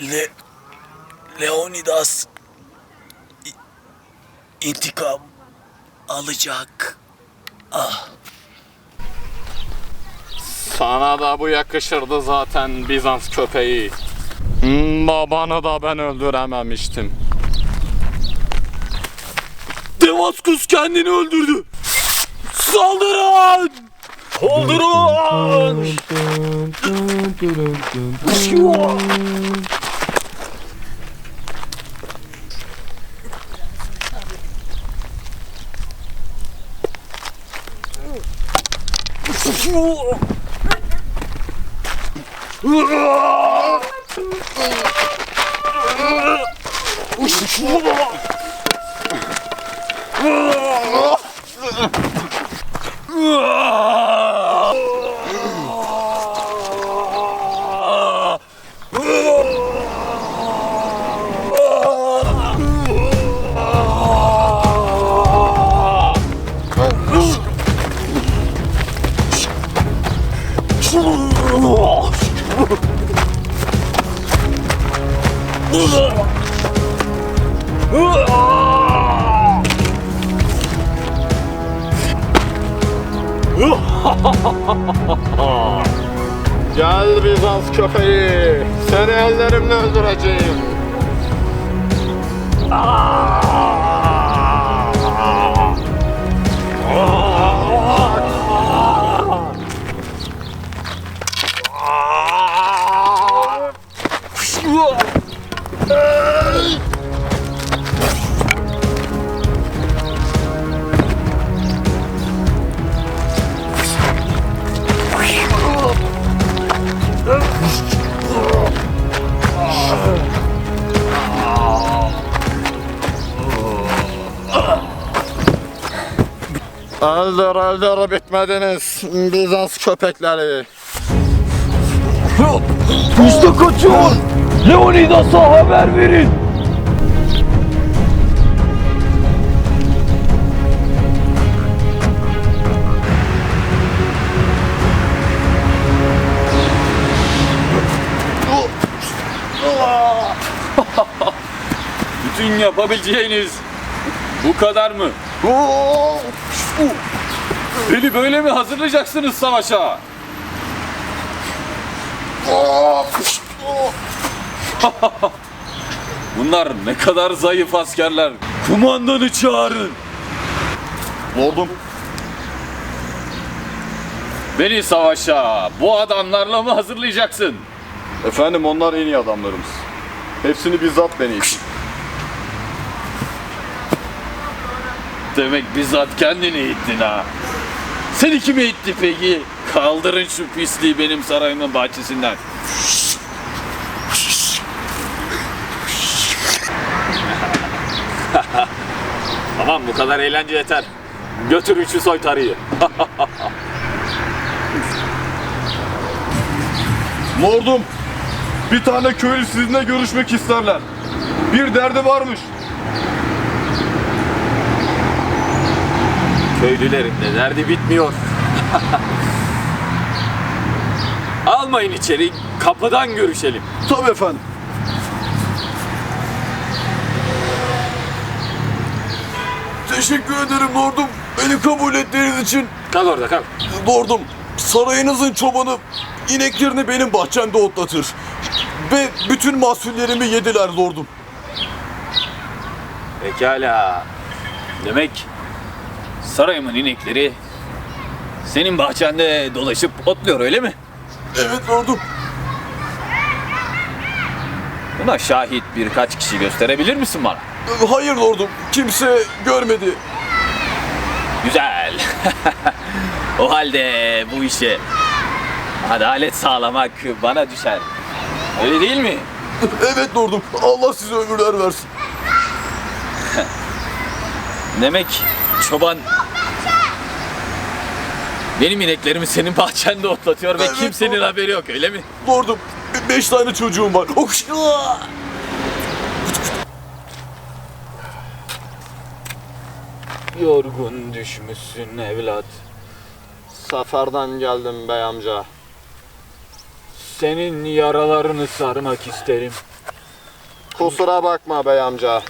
Le Leonidas intikam alacak. Sana da bu yakışırdı zaten Bizans köpeği. Hmm, Babanı da ben öldürememiştim. Demaskus kendini öldürdü. Saldırın! Saldırın! Gel Bizans köpeği. Seni ellerimle öldüreceğim. Öldür öldür bitmediniz Bizans köpekleri. İşte kaçıyor. Leonidas'a haber verin. Bütün yapabileceğiniz bu kadar mı? Beni böyle mi hazırlayacaksınız savaşa? Bunlar ne kadar zayıf askerler. Kumandanı çağırın. Vurdum. Beni savaşa bu adamlarla mı hazırlayacaksın? Efendim onlar en iyi adamlarımız. Hepsini bizzat ben eğittim. Demek bizzat kendini eğittin ha. Seni kim eğitti peki? Kaldırın şu pisliği benim sarayımın bahçesinden. tamam bu kadar eğlence yeter. Götürün şu soytarıyı. Lordum, bir tane köylü sizinle görüşmek isterler. Bir derdi varmış. Köylülerin de derdi bitmiyor. Almayın içeri, kapıdan görüşelim. Tabii efendim. Teşekkür ederim lordum. Beni kabul ettiğiniz için. Kal orada kal. Lordum, sarayınızın çobanı ineklerini benim bahçemde otlatır. Ve bütün mahsullerimi yediler lordum. Pekala. Demek sarayımın inekleri senin bahçende dolaşıp otluyor öyle mi? Evet lordum. Buna şahit birkaç kişi gösterebilir misin bana? Hayır lordum, kimse görmedi. Güzel. o halde bu işe adalet sağlamak bana düşer. Öyle değil mi? Evet lordum, Allah size ömürler versin. Demek çoban benim ineklerimi senin bahçende otlatıyor ve Evet, kimsenin doğru. haberi yok öyle mi? Lordum, be- beş tane çocuğum var. Okuş- Yorgun düşmüşsün evlat. Seferden geldim bey amca. senin yaralarını sarmak isterim. Kusura bakma bey amca.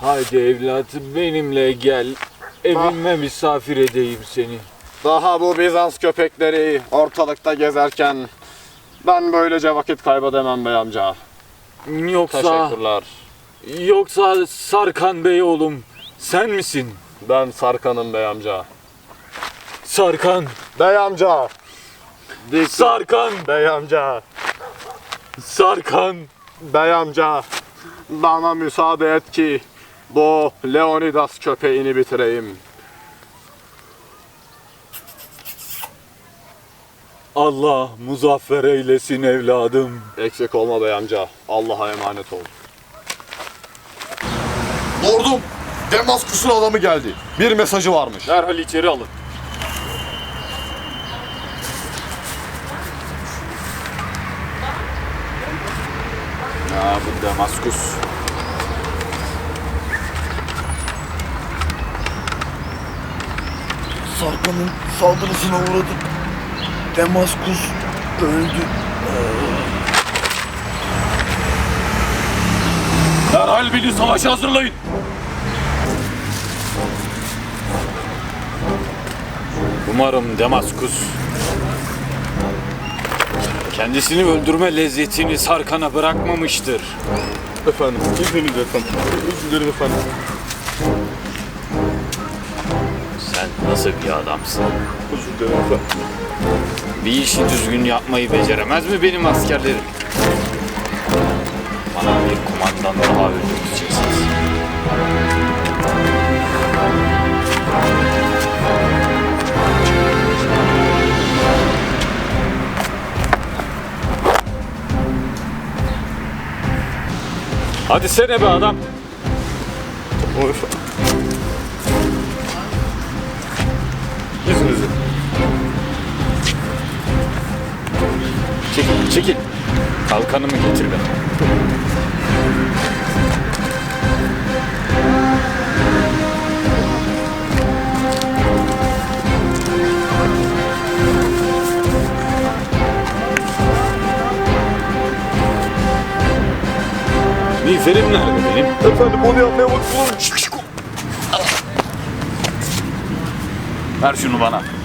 Haydi evlat benimle gel. Evime misafir edeyim seni. Daha bu Bizans köpekleri ortalıkta gezerken ben böylece vakit kaybedemem bey amca. Yoksa Teşekkürler. yoksa Sarkan Bey oğlum sen misin? Ben Sarkan'ım bey amca. Sarkan, Bey amca. Sarkan, Bey amca. Sarkan. Bey amca. Bana müsaade et ki bu Leonidas köpeğini bitireyim. Allah muzaffer eylesin evladım. Eksik olma bey amca. Allah'a emanet ol. Lordum, Damaskus'un adamı geldi. Bir mesajı varmış. Derhal içeri alın. Ya bu Damaskus. Sarkan'ın saldırısına uğradık. Damaskus öldü. Derhal beni savaşa hazırlayın. Umarım Damaskus kendisini öldürme lezzetini Sarkan'a bırakmamıştır. Efendim, izninizle efendim. Özür dilerim efendim. Sen nasıl bir adamsın? Özür dilerim. Bir işi düzgün yapmayı beceremez mi benim askerlerim? Bana bir kumandan daha öldürteceksiniz. Hadi sene be adam. O Çekil, çekil. Kalkanımı getir bana. Miğferim nerede benim? Efendim onu yapmaya bulamadım. Ver şunu bana.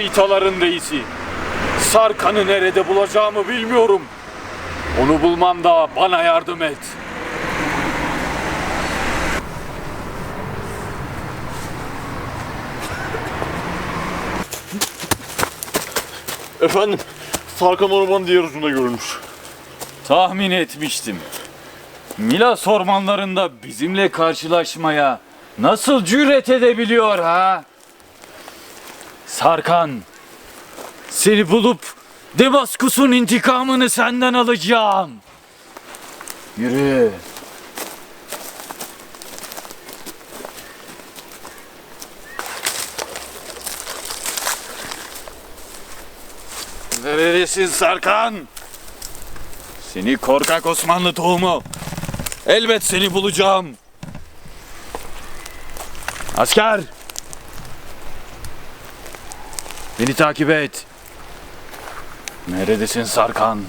Haritaların reisi. Sarkan'ı nerede bulacağımı bilmiyorum. Onu bulmamda bana yardım et. Efendim, Sarkan ormanın diğer ucunda görülmüş. Tahmin etmiştim. Milas ormanlarında bizimle karşılaşmaya nasıl cüret edebiliyor ha? Sarkan, seni bulup Damaskus'un intikamını senden alacağım. Yürü. Neredesin Sarkan? Seni korkak Osmanlı tohumu. Elbet seni bulacağım. Asker. Beni takip et. Neredesin Sarkan?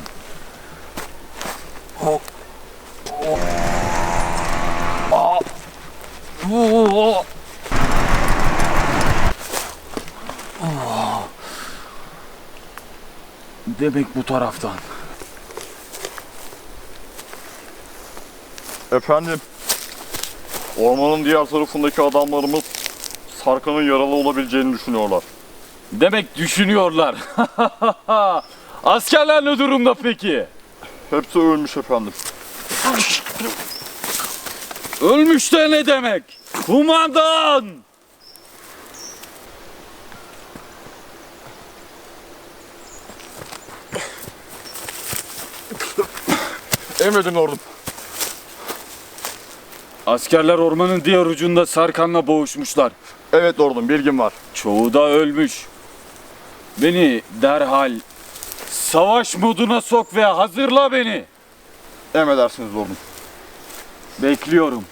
Aa. Oo. Demek bu taraftan. Efendim, ormanın diğer tarafındaki adamlarımız Sarkan'ın yaralı olabileceğini düşünüyorlar. Demek düşünüyorlar. Askerler ne durumda peki? Hepsi ölmüş efendim. Ölmüş de ne demek? Kumandan! Emredin ordum. Askerler ormanın diğer ucunda Sarkan'la boğuşmuşlar. Evet ordum, bilgim var. Çoğu da ölmüş. Beni derhal savaş moduna sok ve hazırla beni. Emredersiniz lordum. Bekliyorum.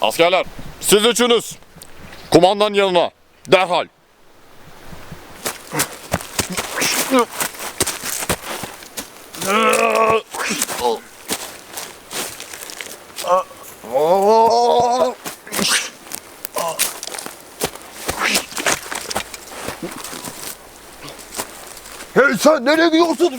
Askerler siz üçünüz kumandan yanına derhal. Hey sen nereye gidiyorsun?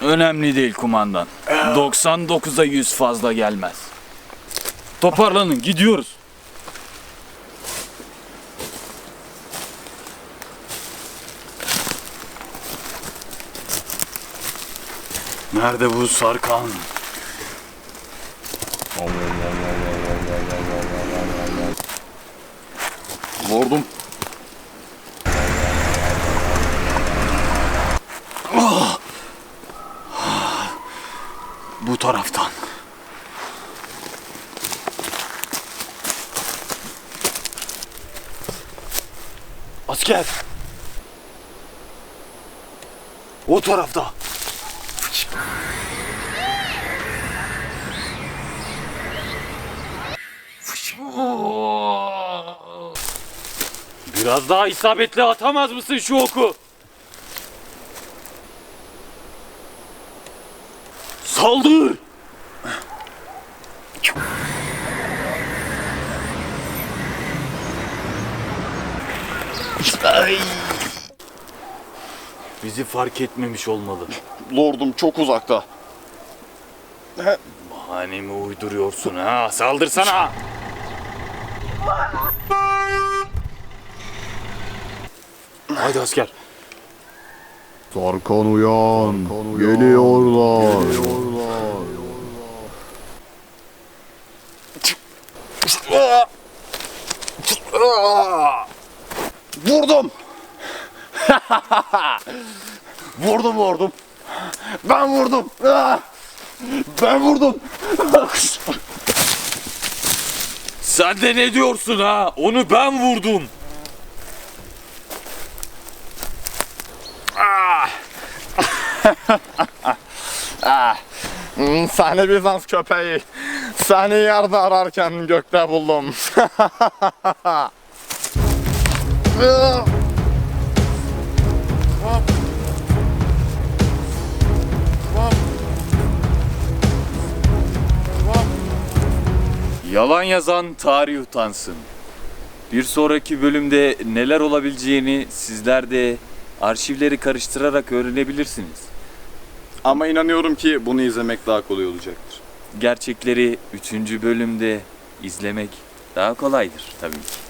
Önemli değil kumandan. 99'a 100 fazla gelmez. Toparlanın gidiyoruz. Nerede bu Sarkan? Lordum. Bu taraftan. Asker. O tarafta. Biraz daha isabetli atamaz mısın şu oku? Saldır! Bizi fark etmemiş olmalı. Lordum çok uzakta. Bahane mi uyduruyorsun ha? Saldırsana! Haydi asker. Sarkan uyan. Geliyorlar. Vurdum. vurdum vurdum. Ben vurdum. Ben vurdum. Sen de ne diyorsun ha? Onu ben vurdum. Hmm, Seni Bizans köpeği. Seni yerde ararken gökte buldum. Yalan yazan tarih utansın. Bir sonraki bölümde neler olabileceğini sizler de arşivleri karıştırarak öğrenebilirsiniz. Ama inanıyorum ki bunu izlemek daha kolay olacaktır. Gerçekleri 3. bölümde izlemek daha kolaydır tabii ki.